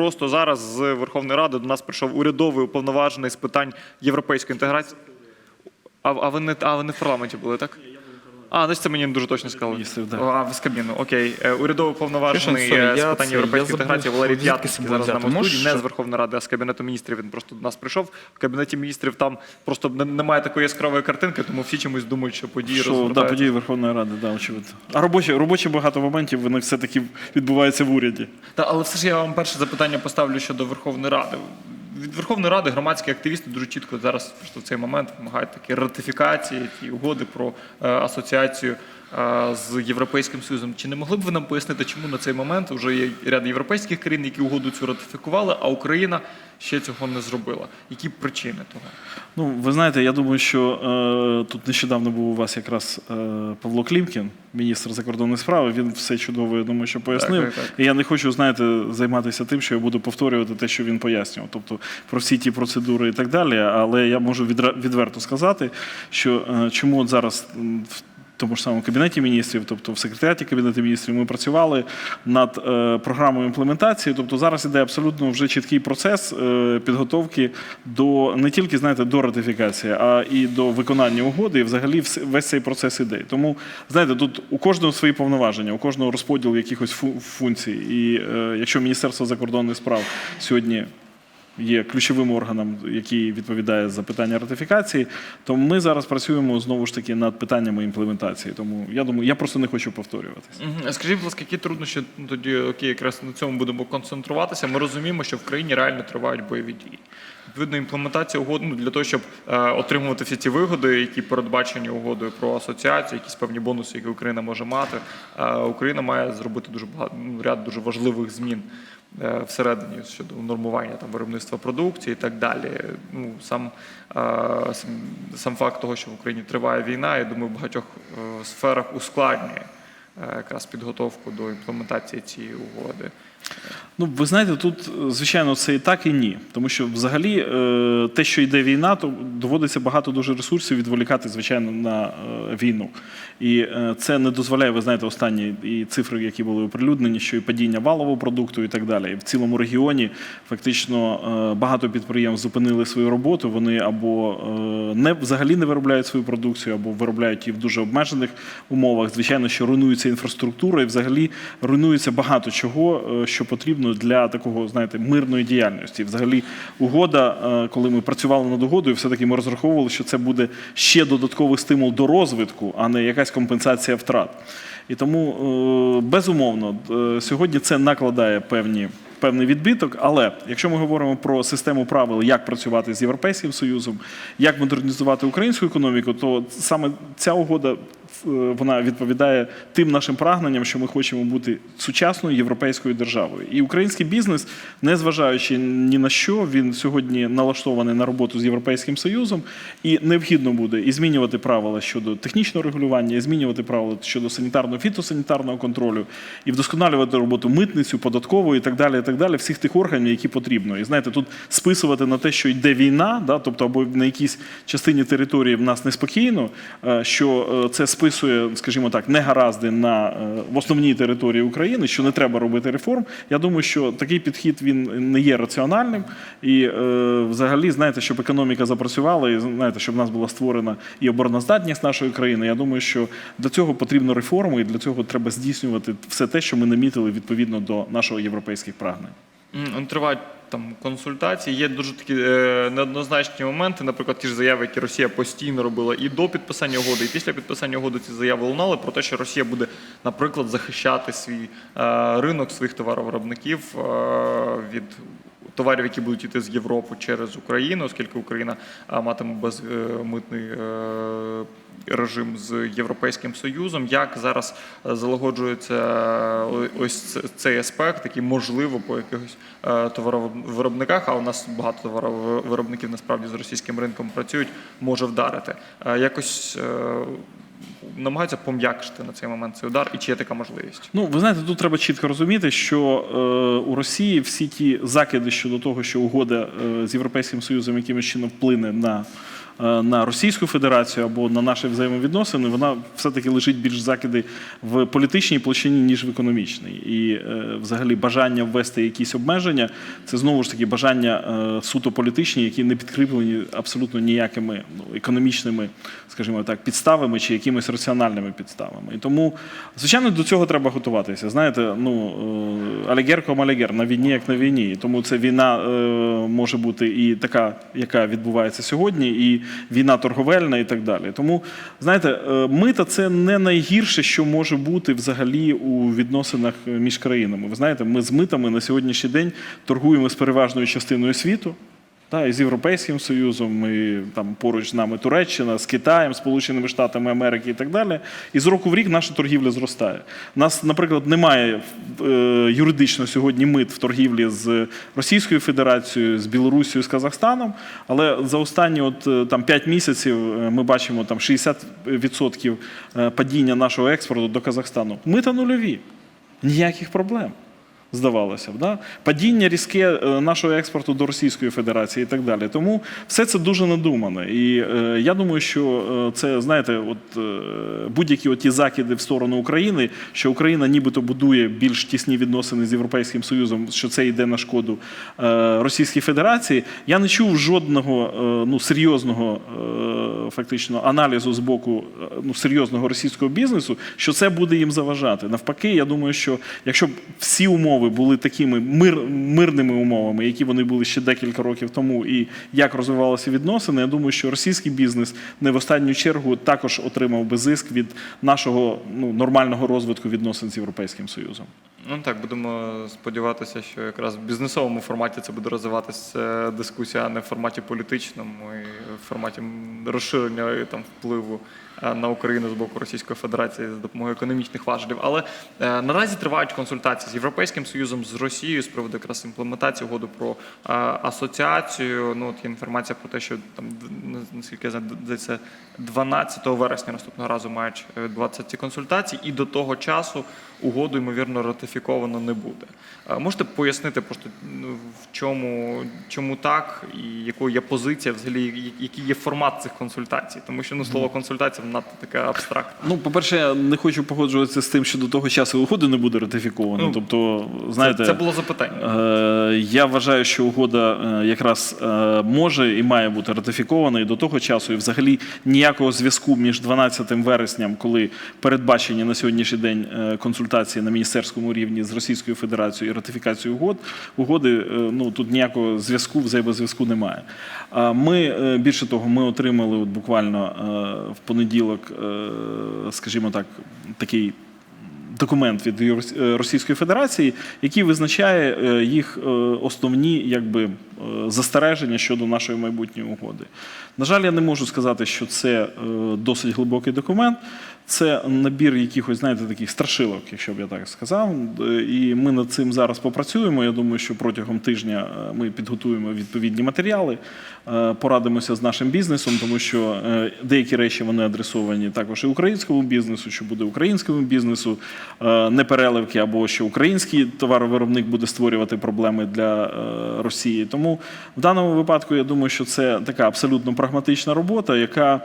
Просто зараз з Верховної Ради до нас прийшов урядовий уповноважений з питань європейської інтеграції. А, а, ви не, а ви не в парламенті були, так? А, значить, це мені не дуже точно сказали. Міністрів, да. А, ви з Кабміну, окей. Е, Урядовий Чесно, е, з я питань це- європейської я забув, інтеграції Валерій звідки себе зараз з взяти. нами в студії, Можеш- не з Верховної Ради, а з Кабінету міністрів. Він просто до нас прийшов. В Кабінеті міністрів там просто не- немає такої яскравої картинки, тому всі чомусь думають, що події Що да, розгортаються. події Верховної Ради, да, очевидно. А робочі, робочі багато моментів вони все-таки відбуваються в уряді. Та, але все ж я вам перше запитання поставлю щодо Верховної Ради. Від Верховної Ради громадські активісти дуже чітко зараз просто в цей момент вимагають такі ратифікації, ті угоди про е, асоціацію з Європейським Союзом. Чи не могли б ви нам пояснити, чому на цей момент вже є ряд європейських країн, які угоду цю ратифікували, а Україна ще цього не зробила? Які причини того? Ну, ви знаєте, я думаю, що е, тут нещодавно був у вас якраз е, Павло Клімкін, міністр закордонних справ. Він все чудово, я думаю, що пояснив. Так, так, так. І я не хочу, знаєте, займатися тим, що я буду повторювати те, що він пояснював. Тобто про всі ті процедури і так далі. Але я можу відверто сказати, що е, чому от зараз в тому ж самому кабінеті міністрів, тобто в секретаріаті кабінету міністрів, ми працювали над е, програмою імплементації. Тобто зараз іде абсолютно вже чіткий процес е, підготовки до не тільки знаєте до ратифікації, а і до виконання угоди. І взагалі весь цей процес іде. Тому знаєте, тут у кожного свої повноваження, у кожного розподіл якихось фу- функцій. І е, якщо Міністерство закордонних справ сьогодні є ключовим органом, який відповідає за питання ратифікації, то ми зараз працюємо знову ж таки над питаннями імплементації. Тому я думаю, я просто не хочу повторюватися. Скажіть, будь ласка, які труднощі тоді окей, якраз на цьому будемо концентруватися. Ми розуміємо, що в країні реально тривають бойові дії. Відповідно, імплементація угоди ну, для того, щоб е, отримувати всі ці вигоди, які передбачені угодою про асоціацію, якісь певні бонуси, які Україна може мати. Е, Україна має зробити дуже багато ну, ряд дуже важливих змін. е, Всередині щодо нормування там виробництва продукції і так далі. Ну сам, сам, факт того, що в Україні триває війна, я думаю, в багатьох сферах ускладнює якраз підготовку до імплементації цієї угоди. Ну, ви знаєте, тут, е, звичайно, це і так, і ні. Тому що взагалі е, те, що йде війна, то доводиться багато дуже ресурсів відволікати, звичайно, на е, війну. І це не дозволяє, ви знаєте, останні і цифри, які були оприлюднені, що і падіння валового продукту і так далі. І в цілому регіоні фактично багато підприємств зупинили свою роботу. Вони або не взагалі не виробляють свою продукцію, або виробляють її в дуже обмежених умовах. Звичайно, що руйнується інфраструктура, і взагалі руйнується багато чого, е, що потрібно для такого, знаєте, мирної діяльності. Взагалі, угода, е, коли ми працювали над угодою, все-таки ми розраховували, що це буде ще додатковий стимул до розвитку, а не якась компенсація втрат. І тому, е, безумовно, е, сьогодні це накладає певні. Певний відбиток, але якщо ми говоримо про систему правил, як працювати з Європейським Союзом, як модернізувати українську економіку, то саме ця угода вона відповідає тим нашим прагненням, що ми хочемо бути сучасною європейською державою. І український бізнес, незважаючи ні на що, він сьогодні налаштований на роботу з Європейським Союзом, і необхідно буде і змінювати правила щодо технічного регулювання, і змінювати правила щодо санітарного фітосанітарного контролю, і вдосконалювати роботу митницю, податкової і так далі, і так далі, всіх тих органів, які потрібно. І знаєте, тут списувати на те, що йде війна, да, тобто або на якійсь частині території в нас неспокійно, е, що е, це списує, скажімо так, негаразди на е, в основній території України, що не треба робити реформ. Я думаю, що такий підхід він не є раціональним. І е, взагалі, знаєте, щоб економіка запрацювала, і знаєте, щоб в нас була створена і обороноздатність нашої країни. Я думаю, що для цього потрібно реформи, і для цього треба здійснювати все те, що ми намітили відповідно до нашого європейських прагнень. Тривають там консультації. Є дуже такі е, неоднозначні моменти. Наприклад, ті ж заяви, які Росія постійно робила і до підписання угоди, і після підписання угоди ці заяви лунали про те, що Росія буде, наприклад, захищати свій е, ринок своїх товаровиробників е, від. Товарів, які будуть йти з Європи через Україну, оскільки Україна е, матиме безмитний е, режим з Європейським Союзом. Як зараз е, залагоджується е, ось цей аспект, який можливо по якихось е, товаровиробниках, а у нас багато товаровиробників насправді з російським ринком працюють, може вдарити. Е, Якось е, намагаються пом'якшити на цей момент цей удар, і чи є така можливість? Ну, ви знаєте, тут треба чітко розуміти, що е, у Росії всі ті закиди щодо того, що угода е, з Європейським Союзом якимось чином вплине на на Російську Федерацію або на наші взаємовідносини, вона все-таки лежить більш закиди в політичній площині, ніж в економічній. І е, взагалі бажання ввести якісь обмеження це знову ж таки бажання е, суто політичні, які не підкріплені абсолютно ніякими ну, економічними, скажімо так, підставами чи якимись раціональними підставами. І тому, звичайно, до цього треба готуватися. Знаєте, ну е, алігер ком на війні як на війні. Тому це війна е, може бути і така, яка відбувається сьогодні, і війна торговельна, і так далі. Тому, знаєте, е, мита це не найгірше, що може бути взагалі у відносинах між країнами. Ви знаєте, ми з митами на сьогоднішній день торгуємо з переважною частиною світу. Та, і з Європейським Союзом, і там поруч з нами Туреччина, з Китаєм, Сполученими Штатами Америки і так далі. І з року в рік наша торгівля зростає. У нас, наприклад, немає е, юридично сьогодні мит в торгівлі з Російською Федерацією, з Білорусією, з Казахстаном. Але за останні от, е, там, 5 місяців е, ми бачимо там 60% е, падіння нашого експорту до Казахстану. Мита нульові. Ніяких проблем здавалося б. Да? Падіння різке е, нашого експорту до Російської Федерації і так далі. Тому все це дуже надумане. І е, я думаю, що е, це, знаєте, от е, будь-які оті закиди в сторону України, що Україна нібито будує більш тісні відносини з Європейським Союзом, що це йде на шкоду е, Російській Федерації. Я не чув жодного е, ну, серйозного е, фактично аналізу з боку е, ну, серйозного російського бізнесу, що це буде їм заважати. Навпаки, я думаю, що якщо всі умови були такими мир, мирними умовами, які вони були ще декілька років тому, і як розвивалися відносини, я думаю, що російський бізнес не в останню чергу також отримав би зиск від нашого ну, нормального розвитку відносин з Європейським Союзом. Ну так, будемо сподіватися, що якраз в бізнесовому форматі це буде розвиватися дискусія, а не в форматі політичному і в форматі розширення і, там впливу е, на Україну з боку Російської Федерації за допомогою економічних важелів. Але е, наразі тривають консультації з Європейським Союзом, з Росією з приводу якраз імплементації угоди про е, асоціацію. Ну от є інформація про те, що там наскільки я знаю, здається, 12 вересня наступного разу мають відбуватися ці консультації, і до того часу угоду, ймовірно, ратифіковано не буде. Е, Можете пояснити просто ну, в чому, чому так, і якою є позиція, взагалі, який є формат цих консультацій? Тому що ну, слово консультація надто таке абстрактне. Ну, по-перше, я не хочу погоджуватися з тим, що до того часу угода не буде ратифікована. Ну, тобто, знаєте, це, це було запитання. Е, Я вважаю, що угода е, якраз е, може і має бути ратифікована і до того часу. І взагалі ніякого зв'язку між 12 вересням, коли передбачені на сьогоднішній день е, консультації на міністерському рівні з Російською Федерацією і ратифікацією угод, угоди, е, ну тут ніякого зв'язку, взаємозв'язку немає. А Ми е, більше того, ми отримали от буквально е, в понеділок, е, скажімо так, такий документ від е, Російської Федерації, який визначає е, їх основні якби, застереження щодо нашої майбутньої угоди. На жаль, я не можу сказати, що це досить глибокий документ. Це набір якихось, знаєте, таких страшилок, якщо б я так сказав. Е, І ми над цим зараз попрацюємо. Я думаю, що протягом тижня е, ми підготуємо відповідні матеріали, е, порадимося з нашим бізнесом, тому що деякі речі вони адресовані також і українському бізнесу, що буде українському бізнесу, е, не переливки, або що український товаровиробник буде створювати проблеми для Росії. Тому в даному випадку я думаю, що це така абсолютно прагматична робота, яка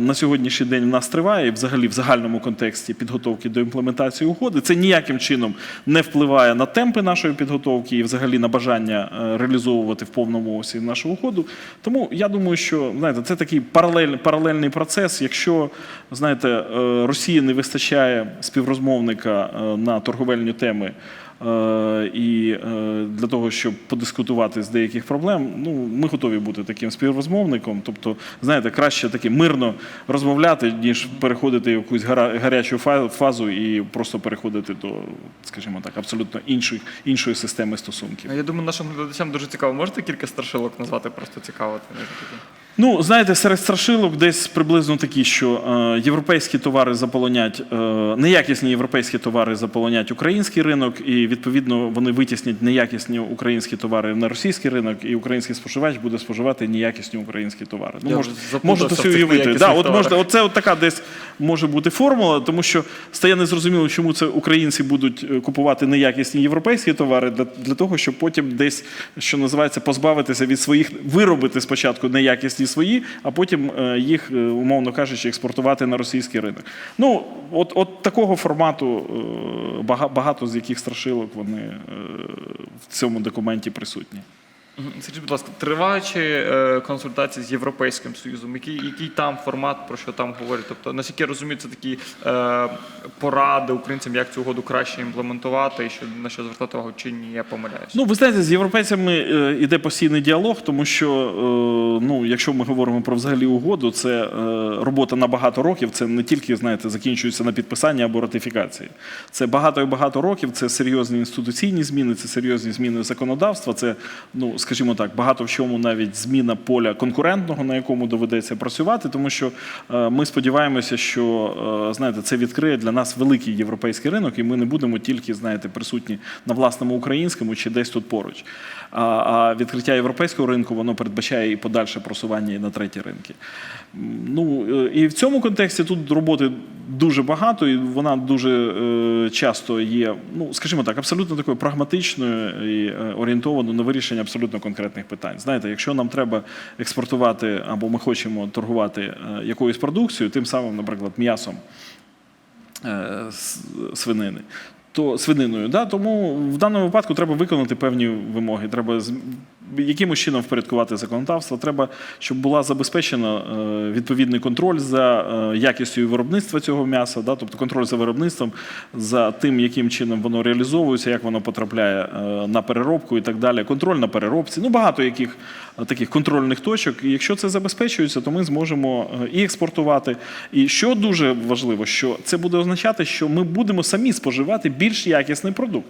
на сьогоднішній день в нас триває, і взагалі в загальному контексті підготовки до імплементації угоди. Це ніяким чином не впливає на темпи нашої підготовки і взагалі на бажання е, реалізовувати в повному осі нашу угоду. Тому я думаю, що знаєте, це такий паралель, паралельний процес. Якщо знаєте, е, Росії не вистачає співрозмовника е, на торговельні теми. Е, І е, для того, щоб подискутувати з деяких проблем, ну ми готові бути таким співрозмовником. Тобто, знаєте, краще таки мирно розмовляти, ніж переходити в якусь гарячу фа- фазу і просто переходити до, скажімо так, абсолютно іншої, іншої системи стосунків. Я думаю, нашим глядачам дуже цікаво. Можете кілька страшилок назвати, просто цікаво. Ну, знаєте, серед страшилок десь приблизно такі, що е, європейські товари заполонять, е, неякісні європейські товари заполонять український ринок, і відповідно вони витіснять неякісні українські товари на російський ринок, і український споживач буде споживати неякісні українські товари. Ну, Я заплутався можете собі уявити. Да, от можна, оце от така десь може бути формула, тому що стає незрозуміло, чому це українці будуть е, купувати неякісні європейські товари для, для того, щоб потім десь, що називається, позбавитися від своїх, виробити спочатку неякісні свої, а потім е, їх, е, умовно кажучи, експортувати на російський ринок. Ну, от, от такого формату багато з яких страшилок вони в цьому документі присутні. Скажіть, будь ласка, триваючи е, консультації з Європейським Союзом, який, який там формат, про що там говорять? Тобто, наскільки я розумію, це такі е, поради українцям, як цю угоду краще імплементувати і що, на що звертати увагу, чи ні, я помиляюсь. Ну, ви знаєте, з європейцями е, іде постійний діалог, тому що, е, ну, якщо ми говоримо про взагалі угоду, це е, робота на багато років. Це не тільки знаєте, закінчується на підписанні або ратифікації. Це багато і багато років. Це серйозні інституційні зміни, це серйозні зміни законодавства. Це, ну скажімо так, багато в чому навіть зміна поля конкурентного, на якому доведеться працювати, тому що е, ми сподіваємося, що е, знаєте, це відкриє для нас великий європейський ринок, і ми не будемо тільки знаєте, присутні на власному українському чи десь тут поруч. А, відкриття європейського ринку воно передбачає і подальше просування і на треті ринки. Ну е, і в цьому контексті тут роботи дуже багато, і вона дуже е, часто є, ну скажімо так, абсолютно такою прагматичною і е, орієнтованою на вирішення абсолютно конкретних питань. Знаєте, якщо нам треба експортувати або ми хочемо торгувати якоюсь продукцією, тим самим, наприклад, м'ясом свинини. То свининою, да, тому в даному випадку треба виконати певні вимоги. Треба якимось чином впорядкувати законодавство. Треба, щоб була забезпечена е, відповідний контроль за е, якістю виробництва цього м'яса, да, тобто контроль за виробництвом, за тим, яким чином воно реалізовується, як воно потрапляє е, на переробку і так далі. Контроль на переробці. Ну багато яких таких контрольних точок. І якщо це забезпечується, то ми зможемо і експортувати. І що дуже важливо, що це буде означати, що ми будемо самі споживати більш якісний продукт.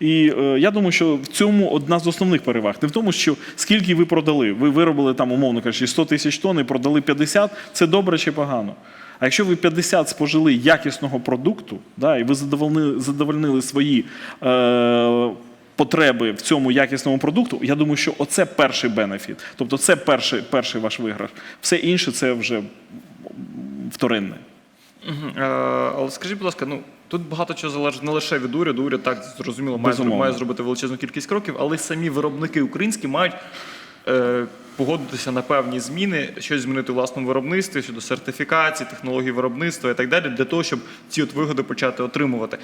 І е, я думаю, що в цьому одна з основних переваг. Не в тому, що скільки ви продали. Ви виробили там, умовно кажучи, 100 тисяч тонн і продали 50, це добре чи погано. А якщо ви 50 спожили якісного продукту, да, і ви задовольнили, задовольнили свої е, потреби в цьому якісному продукту, я думаю, що оце перший бенефіт. Тобто це перший, перший ваш виграш. Все інше це вже вторинне. Мгм. Е, Але скажіть, будь ласка, ну тут багато чого залежить не лише від уряду. Уряд так зрозуміло має, має зробити величезну кількість кроків, але самі виробники українські мають. е, Погодитися на певні зміни, щось змінити у власному виробництві щодо сертифікації, технологій виробництва і так далі, для того, щоб ці от вигоди почати отримувати.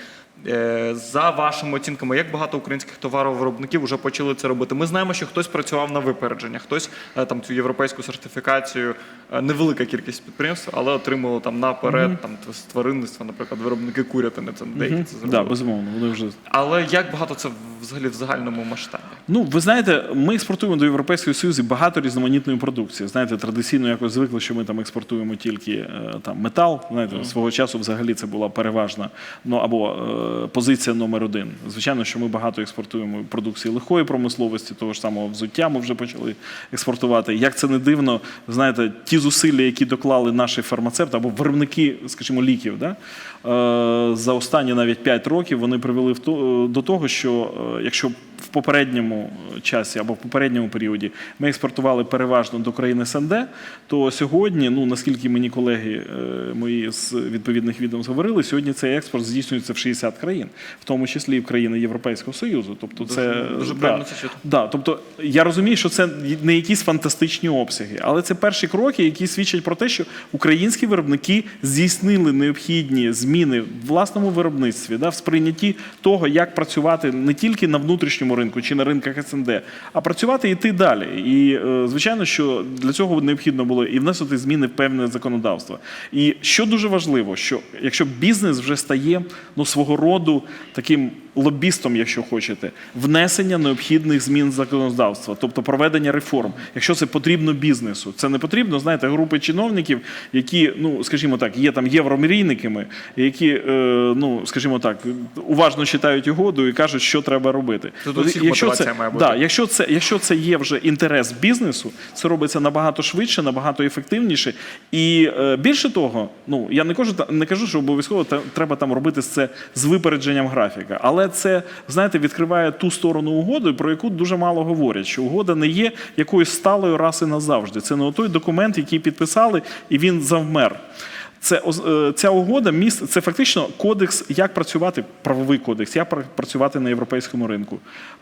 Е, За вашими оцінками, як багато українських товаровиробників вже почали це робити? Ми знаємо, що хтось працював на випередження, хтось е, там цю європейську сертифікацію, е, невелика кількість підприємств, але отримали там наперед там з тваринництва, наприклад, виробники курятини. Це деякі це Да, безумовно, вони вже Але як багато це взагалі в загальному масштабі? Ну, ви знаєте, ми експортуємо до Європейського Союзу багато різноманітної продукції. Знаєте, традиційно якось звикли, що ми там експортуємо тільки е, там метал. Знаєте, свого часу взагалі це була переважна ну або е, позиція номер один. Звичайно, що ми багато експортуємо продукції легкої промисловості, того ж самого взуття ми вже почали експортувати. Як це не дивно, знаєте, ті зусилля, які доклали наші фармацевти або виробники, скажімо, ліків, да, е, за останні навіть 5 років вони привели в то, до того, що е, якщо попередньому часі або в попередньому періоді ми експортували переважно до країн СНД, то сьогодні, ну наскільки мені колеги е, мої з відповідних відомств говорили, сьогодні цей експорт здійснюється в 60 країн, в тому числі і в країни Європейського Союзу. Тобто, Дуже- це дуже да, приємно це чути. Да, тобто я розумію, що це не якісь фантастичні обсяги, але це перші кроки, які свідчать про те, що українські виробники здійснили необхідні зміни в власному виробництві, да, в сприйнятті того, як працювати не тільки на внутрішньому ринку чи на ринках СНД, а працювати і йти далі. І е, звичайно, що для цього необхідно було і вносити зміни в певне законодавство. І що дуже важливо, що якщо бізнес вже стає ну свого роду таким лобістом, якщо хочете, внесення необхідних змін в законодавство, тобто проведення реформ. Якщо це потрібно бізнесу, це не потрібно, знаєте, групи чиновників, які, ну скажімо так, є там євромрійниками, які, е, ну скажімо так, уважно читають угоду і кажуть, що треба робити. Тут Якщо це, має бути. Да, якщо це, якщо це є вже інтерес бізнесу, це робиться набагато швидше, набагато ефективніше. І е, більше того, ну я не кажу, не кажу, що обов'язково треба там робити це з випередженням графіка, але це знаєте відкриває ту сторону угоди, про яку дуже мало говорять. Що угода не є якоюсь сталою раси назавжди. Це не той документ, який підписали, і він завмер. Це е, ця угода міст це фактично кодекс, як працювати, правовий кодекс, як працювати на європейському ринку.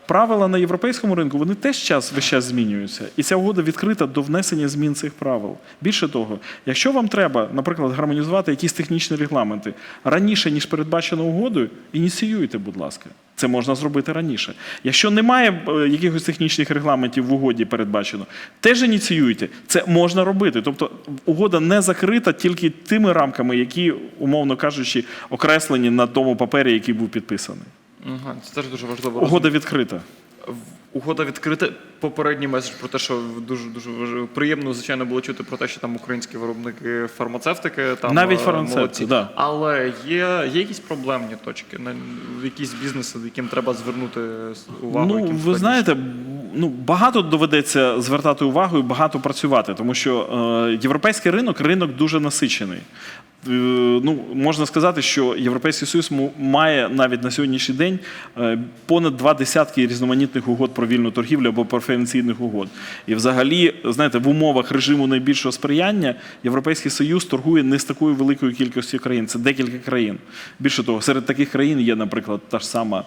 Правила на європейському ринку вони теж час весь час змінюються, і ця угода відкрита до внесення змін цих правил. Більше того, якщо вам треба, наприклад, гармонізувати якісь технічні регламенти раніше ніж передбачено угодою, ініціюйте, будь ласка. Це можна зробити раніше. Якщо немає е, якихось технічних регламентів в угоді передбачено, теж ініціюйте. Це можна робити. Тобто угода не закрита тільки тими рамками, які, умовно кажучи, окреслені на тому папері, який був підписаний. Це теж дуже важливо. Угода відкрита. Угода відкрита. Попередній меседж про те, що дуже дуже приємно, звичайно, було чути про те, що там українські виробники фармацевтики там Навіть е, фармацевти, молодці. да. Але є, є якісь проблемні точки, на якісь бізнеси, яким треба звернути увагу. Ну, ви складніше? знаєте, ну багато доведеться звертати увагу і багато працювати, тому що е, європейський ринок ринок дуже насичений. Е, ну, можна сказати, що Європейський Союз має навіть на сьогоднішній день е, понад два десятки різноманітних угод про вільну торгівлю або преференційних угод. І взагалі, знаєте, в умовах режиму найбільшого сприяння Європейський Союз торгує не з такою великою кількістю країн. Це декілька країн. Більше того, серед таких країн є, наприклад, та ж сама,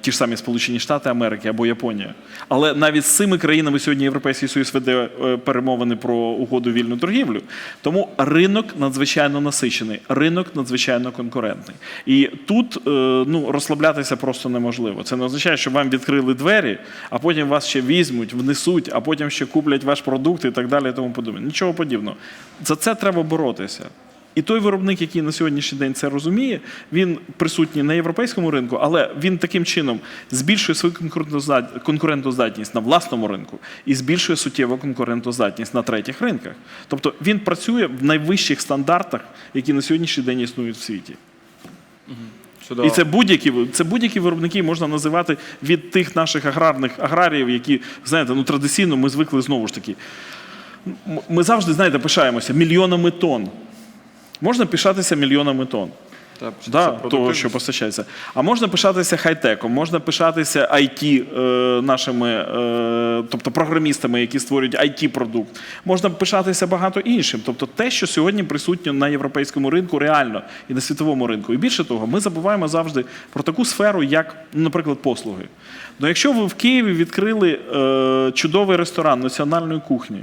ті ж самі Сполучені Штати Америки або Японія. Але навіть з цими країнами сьогодні Європейський Союз веде е, перемовини про угоду вільну торгівлю. Тому ринок надзвичайно насичений, ринок надзвичайно конкурентний. І тут е, ну, розслаблятися просто неможливо. Це не означає, що вам відкрили двері, а потім вас ще візьмуть, внесуть, а потім ще куплять ваш продукт і так далі. І тому подобне. Нічого подібного. За це треба боротися. І той виробник, який на сьогоднішній день це розуміє, він присутній на європейському ринку, але він таким чином збільшує свою конкурентоздатність на власному ринку і збільшує суттєво конкурентоздатність на третіх ринках. Тобто він працює в найвищих стандартах, які на сьогоднішній день існують в світі. Чудово. І це будь-які це будь-які виробники можна називати від тих наших аграрних аграріїв, які знаєте, ну традиційно ми звикли знову ж таки. Ми завжди знаєте, пишаємося мільйонами тонн. Можна пишатися мільйонами тонн. Це Да, того, що постачається. А можна пишатися хай-теком, можна пишатися IT е, нашими, е, тобто програмістами, які створюють IT-продукт. Можна пишатися багато іншим. Тобто те, що сьогодні присутньо на європейському ринку, реально і на світовому ринку. І більше того, ми забуваємо завжди про таку сферу, як, ну, наприклад, послуги. Ну, якщо ви в Києві відкрили е, чудовий ресторан національної кухні.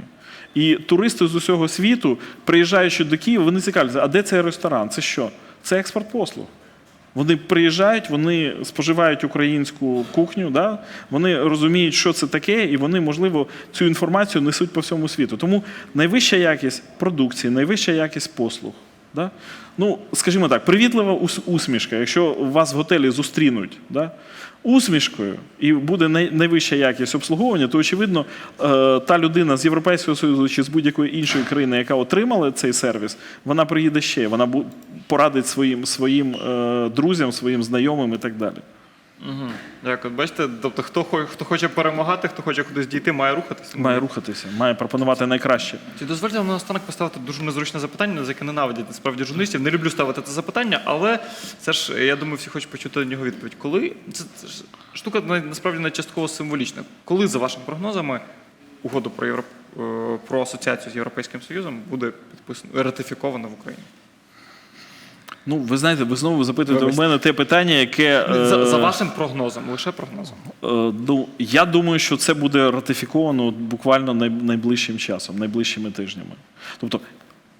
І туристи з усього світу, приїжджаючи до Києва, вони цікавляться, а де цей ресторан? Це що? Це експорт послуг. Вони приїжджають, вони споживають українську кухню, да? вони розуміють, що це таке, і вони, можливо, цю інформацію несуть по всьому світу. Тому найвища якість продукції, найвища якість послуг. Да? Ну, скажімо так, привітлива усмішка, якщо вас в готелі зустрінуть да? усмішкою і буде найвища якість обслуговування, то очевидно, е, та людина з Європейського Союзу чи з будь-якої іншої країни, яка отримала цей сервіс, вона приїде ще, вона порадить своїм, своїм е, друзям, своїм знайомим і так далі. Угу. Дякую. Бачите, тобто хто, хо- хто хоче перемагати, хто хоче кудись дійти, має рухатися. Має рухатися, має пропонувати найкраще. Чи дозвольте вам наостанок поставити дуже незручне запитання, за яке ненавидять насправді журналістів. Не люблю ставити це запитання, але це ж я думаю, всі хочуть почути на нього відповідь. Коли це, це ж штука на- насправді не частково символічна. Коли, за вашими прогнозами, угоду про Європ... е, про асоціацію з Європейським Союзом буде підписано ратифіковано в Україні? Ну, ви знаєте, ви знову запитуєте у мене те питання, яке. е, За, за вашим прогнозом, лише прогнозом. Е, Ну, я думаю, що це буде ратифіковано буквально найближчим часом, найближчими тижнями. Тобто,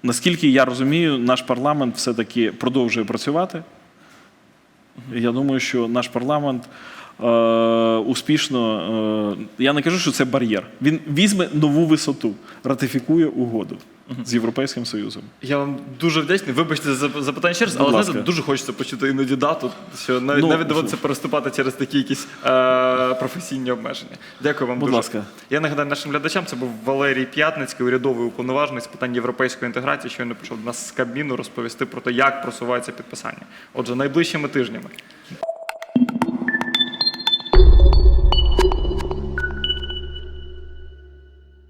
наскільки я розумію, наш парламент все-таки продовжує працювати. Я думаю, що наш парламент е, успішно. Е, я не кажу, що це бар'єр. Він візьме нову висоту, ратифікує угоду з Європейським Союзом. Я вам дуже вдячний. Вибачте за запитання ще раз, але ласка. знаєте, дуже хочеться почути іноді дату, що навіть, Ну, навіть доводиться переступати через такі якісь е, професійні обмеження. Дякую вам Будь дуже. ласка. Я нагадаю нашим глядачам, це був Валерій П'ятницький, урядовий уповноважений з питань європейської інтеграції, що він прийшов до нас з Кабміну розповісти про те, як просувається підписання. Отже, найближчими тижнями.